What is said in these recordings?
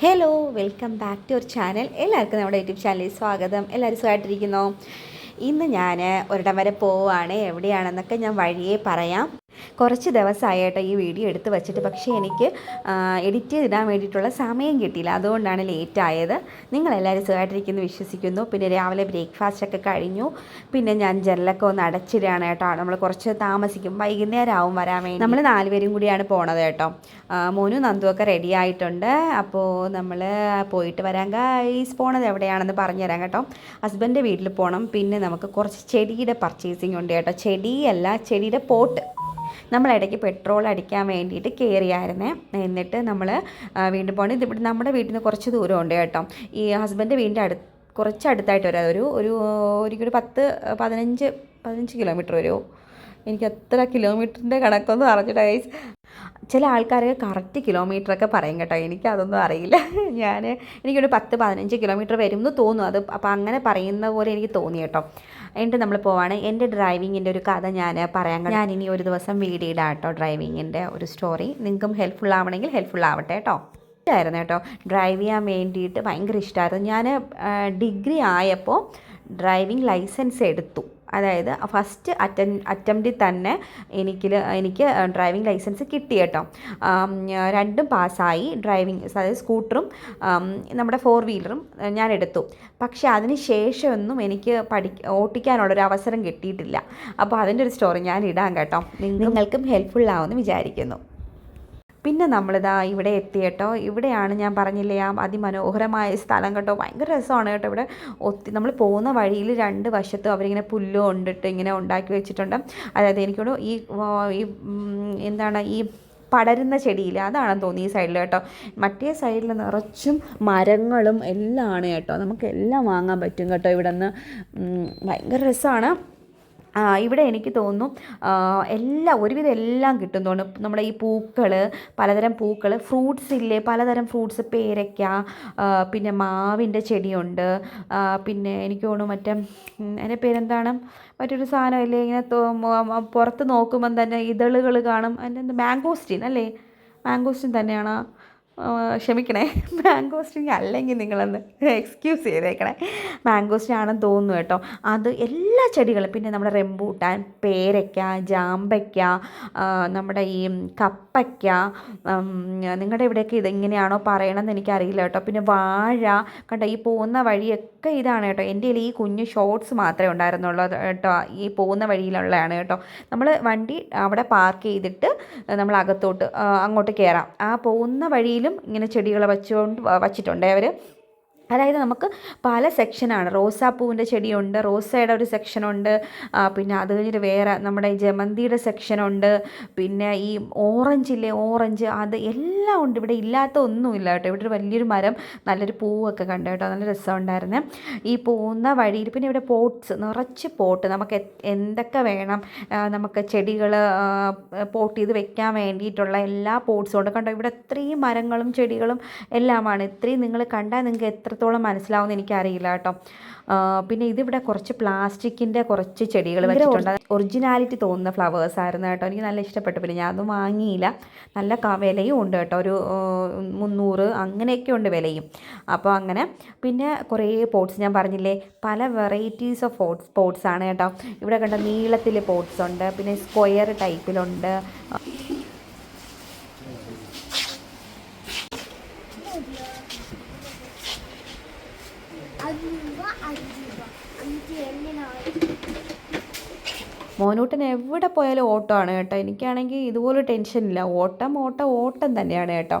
Hello welcome back to our channel എല്ലാവർക്കും നമ്മുടെ YouTube ചാനലിൽ സ്വാഗതം. എല്ലാവരും സുഖമായിട്ടിരിക്കുന്നു? ഇന്ന് ഞാൻ ഒരിടം വരെ പോവുകയാണ് എവിടെയാണെന്നൊക്കെ ഞാൻ വഴിയേ പറയാം. കുറച്ച് ദിവസമായിട്ട് ഈ വീഡിയോ എടുത്ത് വെച്ചിട്ട് പക്ഷേ എനിക്ക് എഡിറ്റ് ചെയ്തിടാൻ വേണ്ടിയിട്ടുള്ള സമയം കിട്ടിയില്ല. അതുകൊണ്ടാണ് ലേറ്റ് ആയത് നിങ്ങളെല്ലാവരും സുഖമായിട്ടിരിക്കുന്നു വിശ്വസിക്കുന്നു. പിന്നെ രാവിലെ ബ്രേക്ക്ഫാസ്റ്റ് ഒക്കെ കഴിഞ്ഞു. പിന്നെ ഞാൻ ജനലൊക്കെ ഒന്ന് അടച്ചിടുകയാണ് കേട്ടോ. നമ്മൾ കുറച്ച് താമസിക്കും. വൈകുന്നേരം ആവും വരാൻ വേണ്ടി. നമ്മൾ നാലുപേരും കൂടിയാണ് പോണത് കേട്ടോ. മോനും മോനും നന്ദുവൊക്കെ റെഡി ആയിട്ടുണ്ട്. അപ്പോൾ നമ്മൾ പോയിട്ട് വരാൻ ഗൈസ് പോണത് എവിടെയാണെന്ന് പറഞ്ഞുതരാം കേട്ടോ. ഹസ്ബൻഡ് വീട്ടിൽ പോകണം പിന്നെ നമുക്ക് കുറച്ച് ചെടിയുടെ പർച്ചേസിങ് ഉണ്ട് കേട്ടോ. ചെടിയല്ല ചെടിയുടെ പോട്ട്. നമ്മൾ ഇടയ്ക്ക് പെട്രോൾ അടിക്കാൻ വേണ്ടിയിട്ട് കയറിയായിരുന്നേ എന്നിട്ട് നമ്മൾ വീണ്ടും പോകണം ഇതിവിടെ നമ്മുടെ വീട്ടിൽ നിന്ന് കുറച്ച് ദൂരമുണ്ട് കേട്ടോ. ഈ ഹസ്ബൻഡ് വീടിന്റെ അടുത്ത് കുറച്ച് അടുത്തായിട്ട് വരാം. ഒരു ഒരു ഒരു പത്ത് പതിനഞ്ച് പതിനഞ്ച് കിലോമീറ്റർ വരുമോ എനിക്ക് എത്ര കിലോമീറ്ററിന്റെ കണക്കൊന്നും അറിഞ്ഞിട്ട് ഗൈസ് ചില ആൾക്കാർ കറക്റ്റ് കിലോമീറ്ററൊക്കെ പറയും കേട്ടോ. എനിക്ക് അതൊന്നും അറിയില്ല. ഞാൻ എനിക്കൊരു പത്ത് പതിനഞ്ച് കിലോമീറ്റർ വരും എന്ന് തോന്നുന്നു. അത് അപ്പോൾ അങ്ങനെ പറയുന്ന പോലെ എനിക്ക് തോന്നി കേട്ടോ. എന്നിട്ട് നമ്മൾ പോവാണ്. എന്റെ ഡ്രൈവിങ്ങിന്റെ ഒരു കഥ ഞാൻ പറയാൻ ഞാൻ ഇനി ഒരു ദിവസം വീഡിയോ ഇടാം കേട്ടോ ഡ്രൈവിങ്ങിന്റെ ഒരു സ്റ്റോറി. നിങ്ങൾക്കും ഹെൽപ്ഫുൾ ആവണമെങ്കിൽ ഹെൽപ്ഫുൾ ആവട്ടെ കേട്ടോ. ഇഷ്ടമായിരുന്നു കേട്ടോ. ഡ്രൈവ് ചെയ്യാൻ വേണ്ടിയിട്ട് ഭയങ്കര ഇഷ്ടമായിരുന്നു ഞാൻ ഡിഗ്രി ആയപ്പോൾ ഡ്രൈവിംഗ് ലൈസൻസ് എടുത്തു. അതായത് ഫസ്റ്റ് അറ്റം അറ്റംപ്റ്റിൽ തന്നെ എനിക്ക് എനിക്ക് ഡ്രൈവിംഗ് ലൈസൻസ് കിട്ടി കേട്ടോ. രണ്ടും പാസ്സായി ഡ്രൈവിംഗ് അതായത് സ്കൂട്ടറും നമ്മുടെ ഫോർ വീലറും ഞാൻ എടുത്തു. പക്ഷേ അതിന് ശേഷമൊന്നും എനിക്ക് പഠി ഓട്ടിക്കാനുള്ളൊരു അവസരം കിട്ടിയിട്ടില്ല. അപ്പോൾ അതിന്റെ ഒരു സ്റ്റോറി ഞാൻ ഇടാം കേട്ടോ. നിങ്ങൾക്കും ഹെൽപ്ഫുൾ ആവുമെന്ന് വിചാരിക്കുന്നു. പിന്നെ നമ്മളിതാ ഇവിടെ എത്തി കേട്ടോ. ഇവിടെയാണ് ഞാൻ പറഞ്ഞില്ലേ ആ അതിമനോഹരമായ സ്ഥലം കേട്ടോ. ഭയങ്കര രസമാണ് കേട്ടോ ഇവിടെ. ഒത്തി നമ്മൾ പോകുന്ന വഴിയിൽ രണ്ട് വശത്തും അവരിങ്ങനെ പുല്ലും കൊണ്ടിട്ട് ഇങ്ങനെ ഉണ്ടാക്കി വെച്ചിട്ടുണ്ട്. അതായത് എനിക്കോട് ഈ എന്താണ് ഈ പടരുന്ന ചെടിയില്ല അതാണെന്ന് തോന്നി ഈ സൈഡിൽ കേട്ടോ. മറ്റേ സൈഡിൽ നിറച്ചും മരങ്ങളും എല്ലാം ആണ് കേട്ടോ. നമുക്ക് എല്ലാം വാങ്ങാൻ പറ്റും കേട്ടോ ഇവിടെ നിന്ന് ഭയങ്കര രസമാണ്. ഇവിടെ എനിക്ക് തോന്നുന്നു എല്ലാം ഒരുവിധം എല്ലാം കിട്ടും നമ്മുടെ ഈ പൂക്കൾ പലതരം പൂക്കൾ ഫ്രൂട്ട്സ് ഇല്ലേ പലതരം ഫ്രൂട്ട്സ് പേരയ്ക്ക പിന്നെ മാവിന്റെ ചെടിയുണ്ട്. പിന്നെ എനിക്ക് തോന്നുന്നു മറ്റേ അതിന്റെ പേരെന്താണ്? മറ്റൊരു സാധനം ഇല്ലേ ഇങ്ങനെ പുറത്ത് നോക്കുമ്പം തന്നെ ഇതളുകൾ കാണും. അതിന്റെ മാംഗോസ്റ്റീൻ അല്ലേ? മാംഗോസ്റ്റീൻ തന്നെയാണോ? ക്ഷമിക്കണേ. മാംഗോസ്റ്റിൻ അല്ലെങ്കിൽ നിങ്ങളൊന്ന് എക്സ്ക്യൂസ് ചെയ്തേക്കണേ. മാംഗോസ്റ്റിൻ ആണെന്ന് തോന്നുന്നു കേട്ടോ. അത് എല്ലാ ചെടികളും പിന്നെ നമ്മുടെ റെമ്പൂട്ടാൻ പേരയ്ക്ക ജാമ്പയ്ക്ക നമ്മുടെ ഈ കപ്പയ്ക്ക നിങ്ങളുടെ ഇവിടെയൊക്കെ ഇതെങ്ങനെയാണോ പറയണമെന്ന് എനിക്കറിയില്ല കേട്ടോ. പിന്നെ വാഴ കണ്ടോ ഈ പോകുന്ന വഴിയൊക്കെ ഇതാണ് കേട്ടോ. എന്റെ ഈ കുഞ്ഞു ഷോർട്സ് മാത്രമേ ഉണ്ടായിരുന്നുള്ളൂ. കേട്ടോ ഈ പോകുന്ന വഴിയിലുള്ളതാണ് കേട്ടോ. നമ്മൾ വണ്ടി അവിടെ പാർക്ക് ചെയ്തിട്ട് നമ്മൾ അകത്തോട്ട് അങ്ങോട്ട് കയറാം ആ പോകുന്ന ഇങ്ങനെ ചെടികളെ വെച്ചുകൊണ്ട് വച്ചിട്ടുണ്ട് അവർ അതായത് നമുക്ക് പല സെക്ഷനാണ് റോസാപ്പൂവിന്റെ ചെടിയുണ്ട് റോസയുടെ ഒരു സെക്ഷനുണ്ട് പിന്നെ അത് കഴിഞ്ഞിട്ട് വേറെ നമ്മുടെ ജമന്തിയുടെ സെക്ഷനുണ്ട് പിന്നെ ഈ ഓറഞ്ചില്ലേ ഓറഞ്ച് അത് എല്ലാം ഉണ്ട്. ഇവിടെ ഇല്ലാത്ത ഒന്നുമില്ല കേട്ടോ. ഇവിടെ ഒരു വലിയൊരു മരം നല്ലൊരു പൂവൊക്കെ കണ്ടു കേട്ടോ. നല്ല രസമുണ്ടായിരുന്നേ. ഈ പോകുന്ന വഴിയിൽ പിന്നെ ഇവിടെ പോട്ട്സ് നിറച്ച് പോട്ട് നമുക്ക് എന്തൊക്കെ വേണം? നമുക്ക് ചെടികൾ പോട്ട് ചെയ്ത് വെക്കാൻ വേണ്ടിയിട്ടുള്ള എല്ലാ പോട്ട്സും ഉണ്ട്. കണ്ടോ ഇവിടെ ഇത്രയും മരങ്ങളും ചെടികളും എല്ലാമാണ്. ഇത്രയും നിങ്ങൾ കണ്ടാൽ നിങ്ങൾക്ക് എത്രത്തോളം മനസ്സിലാവുമെന്ന് എനിക്കറിയില്ല കേട്ടോ. പിന്നെ ഇതിവിടെ കുറച്ച് പ്ലാസ്റ്റിക്കിന്റെ കുറച്ച് ചെടികൾ വെച്ചിട്ടുണ്ട്. ഒറിജിനാലിറ്റി തോന്നുന്ന ഫ്ലവേഴ്സ് ആയിരുന്നു കേട്ടോ. എനിക്ക് നല്ല ഇഷ്ടപ്പെട്ടു. പിന്നെ ഞാൻ അതൊന്നും വാങ്ങിയില്ല. നല്ല വിലയും ഉണ്ട് കേട്ടോ. ഒരു മുന്നൂറ് അങ്ങനെയൊക്കെ ഉണ്ട് വിലയും. അപ്പോൾ അങ്ങനെ പിന്നെ കുറേ പോട്ട്സ് ഞാൻ പറഞ്ഞില്ലേ. പല വെറൈറ്റീസ് ഓഫ് പോട്ട്സ് പോട്ട്സ് ആണ് കേട്ടോ. ഇവിടെ കണ്ട നീളത്തിൽ പോട്ട്സ് ഉണ്ട്. പിന്നെ സ്ക്വയർ ടൈപ്പിലുണ്ട്. മോനൂട്ടൻ എവിടെ പോയാലും ഓട്ടമാണ് കേട്ടോ. എനിക്കാണെങ്കിൽ ഇതുപോലെ ടെൻഷനില്ല ഓട്ടം ഓട്ടം ഓട്ടം തന്നെയാണ് കേട്ടോ.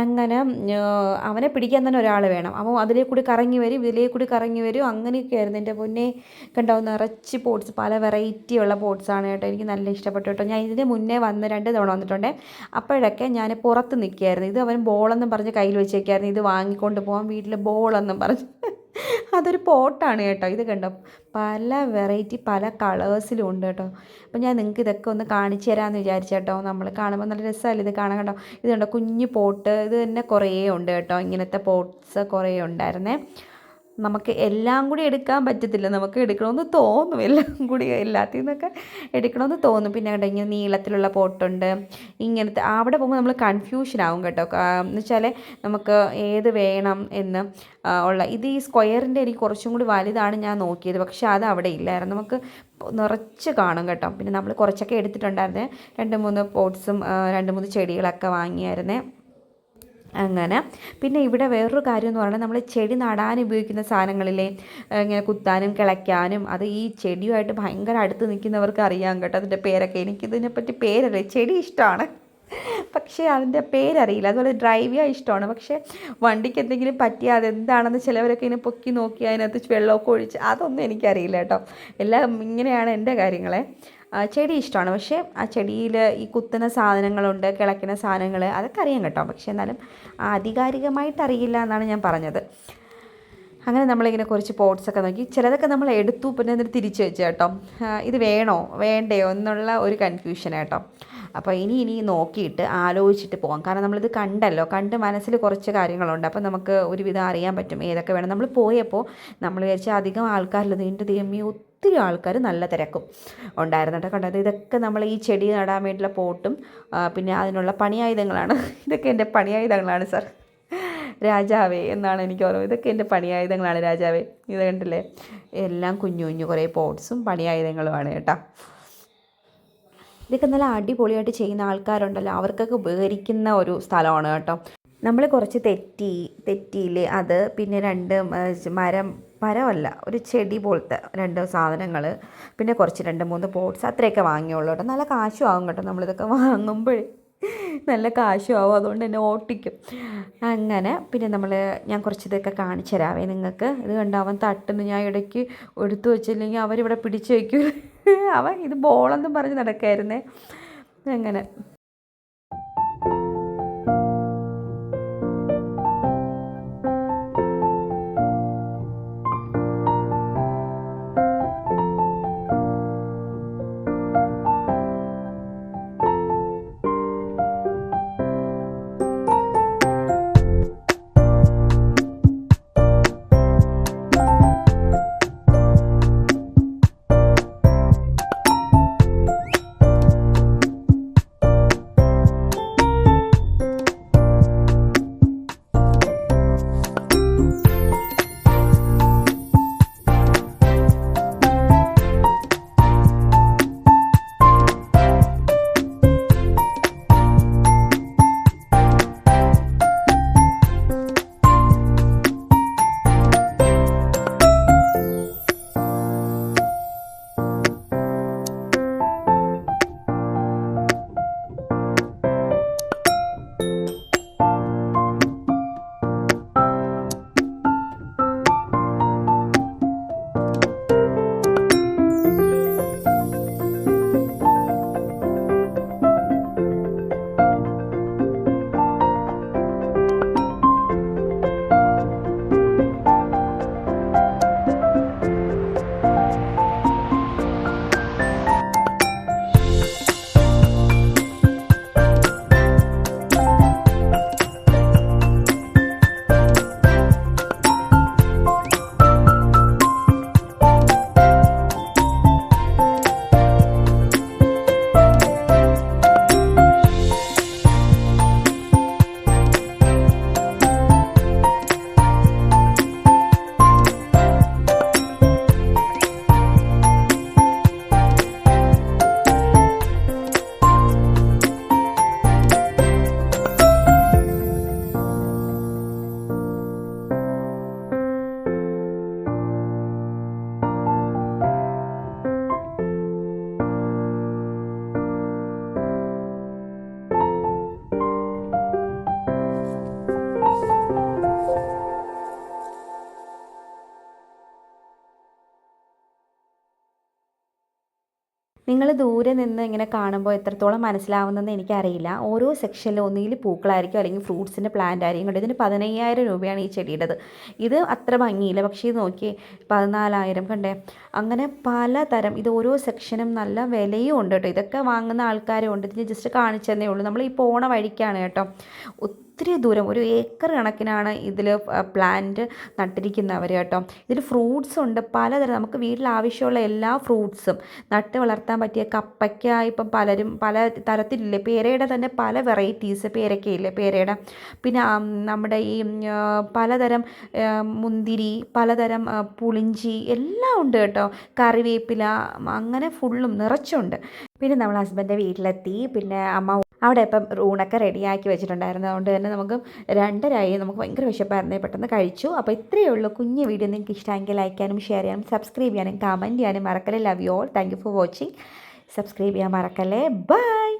അങ്ങനെ അവനെ പിടിക്കാൻ തന്നെ ഒരാൾ വേണം. അപ്പോൾ അതിലേ കൂടി കറങ്ങി വരും ഇതിലേ കൂടി കറങ്ങി വരും. അങ്ങനെയൊക്കെ ആയിരുന്നു എന്റെ പൊന്നെ. കണ്ടോ നിറച്ച് പോട്ട്സ് പല വെറൈറ്റി ഉള്ള പോട്ട്സാണ് കേട്ടോ. എനിക്ക് നല്ല ഇഷ്ടപ്പെട്ടു കേട്ടോ. ഞാൻ ഇതിന് മുന്നേ വന്ന് രണ്ട് തവണ വന്നിട്ടുണ്ട്. അപ്പോഴൊക്കെ ഞാൻ പുറത്ത് നിൽക്കുകയായിരുന്നു. ഇത് അവൻ ബോളെന്നും പറഞ്ഞ് കയ്യിൽ വെച്ചേക്കായിരുന്നു ഇത് വാങ്ങിക്കൊണ്ട് പോകാൻ വീട്ടിൽ ബോളെന്നും പറഞ്ഞ്. അതൊരു പോട്ടാണ് കേട്ടോ. ഇത് കണ്ടോ? പല വെറൈറ്റി പല കളേഴ്സിലും ഉണ്ട് കേട്ടോ. അപ്പോൾ ഞാൻ നിങ്ങൾക്ക് ഇതൊക്കെ ഒന്ന് കാണിച്ചു തരാമെന്ന് വിചാരിച്ചു കേട്ടോ. നമ്മൾ കാണുമ്പോൾ നല്ല രസമല്ലേ? ഇത് കാണാൻ കേട്ടോ ഇത് കണ്ടോ? കുഞ്ഞു പോട്ട്. ഇത് തന്നെ കുറേ ഉണ്ട് കേട്ടോ. ഇങ്ങനത്തെ പോട്ട്സ് കുറേ ഉണ്ടായിരുന്നേ. നമുക്ക് എല്ലാം കൂടി എടുക്കാൻ പറ്റത്തില്ല. നമുക്ക് എടുക്കണമെന്ന് തോന്നും. എല്ലാം കൂടി എല്ലാത്തിൽ നിന്നൊക്കെ എടുക്കണമെന്ന് തോന്നും. പിന്നെ കേട്ടോ ഇങ്ങനെ നീളത്തിലുള്ള പോട്ടുണ്ട്. ഇങ്ങനത്തെ അവിടെ പോകുമ്പോൾ നമ്മൾ കൺഫ്യൂഷൻ ആവും കേട്ടോ. എന്ന് വെച്ചാൽ നമുക്ക് ഏത് വേണം എന്ന് ഉള്ള ഇത് ഈ സ്ക്വയറിന്റെ എനിക്ക് കുറച്ചും കൂടി വലുതാണ് ഞാൻ നോക്കിയത്. പക്ഷേ അത് അവിടെ ഇല്ലായിരുന്നു. നമുക്ക് നിറച്ച് കാണും കേട്ടോ. പിന്നെ നമ്മൾ കുറച്ചൊക്കെ എടുത്തിട്ടുണ്ടായിരുന്നേ. രണ്ട് മൂന്ന് പോട്ട്സും രണ്ട് മൂന്ന് ചെടികളൊക്കെ വാങ്ങിയായിരുന്നേ. അങ്ങനെ. പിന്നെ ഇവിടെ വേറൊരു കാര്യം എന്ന് പറഞ്ഞാൽ നമ്മൾ ചെടി നടാൻ ഉപയോഗിക്കുന്ന സാധനങ്ങളിലെ ഇങ്ങനെ കുത്താനും കിളയ്ക്കാനും അത് ഈ ചെടിയുമായിട്ട് ഭയങ്കര അടുത്ത് നിൽക്കുന്നവർക്ക് അറിയാം കേട്ടോ. അതിന്റെ പേരൊക്കെ. എനിക്കിതിനെപ്പറ്റി പേരറിയാം ചെടി ഇഷ്ടമാണ്. പക്ഷേ അതിന്റെ പേരറിയില്ല. അതുപോലെ ഡ്രൈവ് ചെയ്യാൻ ഇഷ്ടമാണ്. പക്ഷേ വണ്ടിക്ക് എന്തെങ്കിലും പറ്റിയാൽ അതെന്താണെന്ന് ചിലവരൊക്കെ ഇങ്ങനെ പൊക്കി നോക്കി അതിനകത്ത് വെള്ളമൊക്കെ ഒഴിച്ച് അതൊന്നും എനിക്കറിയില്ല കേട്ടോ. എല്ലാം ഇങ്ങനെയാണ് എന്റെ കാര്യങ്ങളെ. ചെടി ഇഷ്ടമാണ്. പക്ഷേ ആ ചെടിയിൽ ഈ കുത്തുന്ന സാധനങ്ങളുണ്ട് കിളക്കുന്ന സാധനങ്ങൾ അതൊക്കെ അറിയാം കേട്ടോ. പക്ഷേ എന്നാലും ആധികാരികമായിട്ട് അറിയില്ല എന്നാണ് ഞാൻ പറഞ്ഞത്. അങ്ങനെ നമ്മളിങ്ങനെ കുറച്ച് പോട്ട്സൊക്കെ നോക്കി. ചിലതൊക്കെ നമ്മൾ എടുത്തു പിന്നെ എന്നിട്ട് തിരിച്ചു വെച്ചു കേട്ടോ. ഇത് വേണോ? വേണ്ടയോ? എന്നുള്ള ഒരു കൺഫ്യൂഷൻ കേട്ടോ അപ്പോൾ ഇനി ഇനി നോക്കിയിട്ട് ആലോചിച്ചിട്ട് പോകാം കാരണം നമ്മളിത് കണ്ടല്ലോ. കണ്ട് മനസ്സിൽ കുറച്ച് കാര്യങ്ങളുണ്ട്. അപ്പോൾ നമുക്ക് ഒരുവിധം അറിയാൻ പറ്റും. ഏതൊക്കെ വേണം. നമ്മൾ പോയപ്പോൾ നമ്മൾ വിചാരിച്ച അധികം ആൾക്കാരില്ല നീണ്ടു ദൈവമേ ഒത്തിരി ആൾക്കാർ നല്ല തിരക്കും ഉണ്ടായിരുന്നു കേട്ടോ കണ്ടത് ഇതൊക്കെ നമ്മൾ ഈ ചെടി നടാൻ വേണ്ടിയുള്ള പോട്ടും പിന്നെ അതിനുള്ള പണിയായുധങ്ങളാണ്. ഇതൊക്കെ എന്റെ പണിയായുധങ്ങളാണ് സാർ. രാജാവേ എന്നാണ് എനിക്ക് ഓർമ്മ. ഇതൊക്കെ എന്റെ പണിയായുധങ്ങളാണ് രാജാവേ. ഇത് കണ്ടില്ലേ? എല്ലാം കുഞ്ഞു കുഞ്ഞു കുറേ പോട്ട്സും പണിയായുധങ്ങളുമാണ് കേട്ടോ. ഇതൊക്കെ നല്ല അടിപൊളിയായിട്ട് ചെയ്യുന്ന ആൾക്കാരുണ്ടല്ലോ. അവർക്കൊക്കെ ഉപകരിക്കുന്ന ഒരു സ്ഥലമാണ് കേട്ടോ. നമ്മൾ കുറച്ച് തെറ്റി തെറ്റിയില്ലേ? അത് പിന്നെ രണ്ട് മരം മരമല്ല ഒരു ചെടി പോലത്തെ രണ്ട് സാധനങ്ങൾ പിന്നെ കുറച്ച് രണ്ട് മൂന്ന് പോട്ട്സ് അത്രയൊക്കെ വാങ്ങിയുള്ളൂ കേട്ടോ. നല്ല കാശും ആവും കേട്ടോ നമ്മളിതൊക്കെ വാങ്ങുമ്പോഴേ. നല്ല കാശും ആവും അതുകൊണ്ട് തന്നെ ഓട്ടിക്കും. അങ്ങനെ പിന്നെ നമ്മൾ ഞാൻ കുറച്ച് ഇതൊക്കെ കാണിച്ചു തരാവേ നിങ്ങൾക്ക്. ഇത് കണ്ടോ തട്ടുന്നു. ഞാൻ ഇടയ്ക്ക് എടുത്തു വെച്ചില്ലെങ്കിൽ അവരിവിടെ പിടിച്ചു വയ്ക്കും അവൻ ഇത് ബോളെന്നും പറഞ്ഞ് നടക്കായിരുന്നേ. അങ്ങനെ. നിങ്ങൾ ദൂരെ നിന്ന് ഇങ്ങനെ കാണുമ്പോൾ എത്രത്തോളം മനസ്സിലാവുന്നതെന്ന് എനിക്കറിയില്ല. ഓരോ സെക്ഷനിലും ഒന്നുകിൽ പൂക്കളായിരിക്കും അല്ലെങ്കിൽ ഫ്രൂട്ട്സിന്റെ പ്ലാന്റ് ആയിരിക്കും. കേട്ടോ ഇതിന് പതിനയ്യായിരം രൂപയാണ് ഈ ചെടിയുടേത്. ഇത് അത്ര ഭംഗിയില്ല. പക്ഷേ ഇത് നോക്കി പതിനാലായിരം കണ്ടേ. അങ്ങനെ പലതരം ഇത് ഓരോ സെക്ഷനും നല്ല വിലയും ഉണ്ട് കേട്ടോ. ഇതൊക്കെ വാങ്ങുന്ന ആൾക്കാരും ഉണ്ട്. ഇതിന് ജസ്റ്റ് കാണിച്ചതന്നേ ഉള്ളൂ. നമ്മൾ ഈ പോണ വഴിക്കാണ് കേട്ടോ. ഒത്തിരി ദൂരം ഒരു ഏക്കർ കണക്കിനാണ് ഇതിൽ പ്ലാന്റ് നട്ടിരിക്കുന്നവർ കേട്ടോ. ഇതിൽ ഫ്രൂട്ട്സ് ഉണ്ട്. പലതരം നമുക്ക് വീട്ടിൽ ആവശ്യമുള്ള എല്ലാ ഫ്രൂട്ട്സും നട്ട് വളർത്താൻ പറ്റിയ കപ്പയ്ക്ക ഇപ്പം പലരും പല തരത്തിലില്ലേ? പേരയുടെ തന്നെ പല വെറൈറ്റീസ് പേരയ്ക്കയില്ലേ പേരയുടെ? പിന്നെ നമ്മുടെ ഈ പലതരം മുന്തിരി പലതരം പുളിഞ്ചി എല്ലാം ഉണ്ട് കേട്ടോ. കറിവേപ്പില അങ്ങനെ ഫുള്ളും നിറച്ചുണ്ട്. പിന്നെ നമ്മൾ ഹസ്ബൻഡിന്റെ വീട്ടിലെത്തി. പിന്നെ അമ്മ അവിടെ ഇപ്പം ഊണൊക്കെ റെഡിയാക്കി വെച്ചിട്ടുണ്ടായിരുന്നു. അതുകൊണ്ട് തന്നെ നമുക്ക് രണ്ടരായി നമുക്ക് ഭയങ്കര വിശപ്പായിരുന്നു. പെട്ടെന്ന് കഴിച്ചു. അപ്പോൾ ഇത്രയേ ഉള്ളൂ കുഞ്ഞു വീഡിയോ നിങ്ങൾക്ക് ഇഷ്ടമെങ്കിൽ ലൈക്ക് ചെയ്യാനും ഷെയർ ചെയ്യാനും സബ്സ്ക്രൈബ് ചെയ്യാനും കമന്റ് ചെയ്യാനും മറക്കല്ലേ. Love you all thank you for watching subscribe ചെയ്യാൻ മറക്കല്ലേ. ബൈ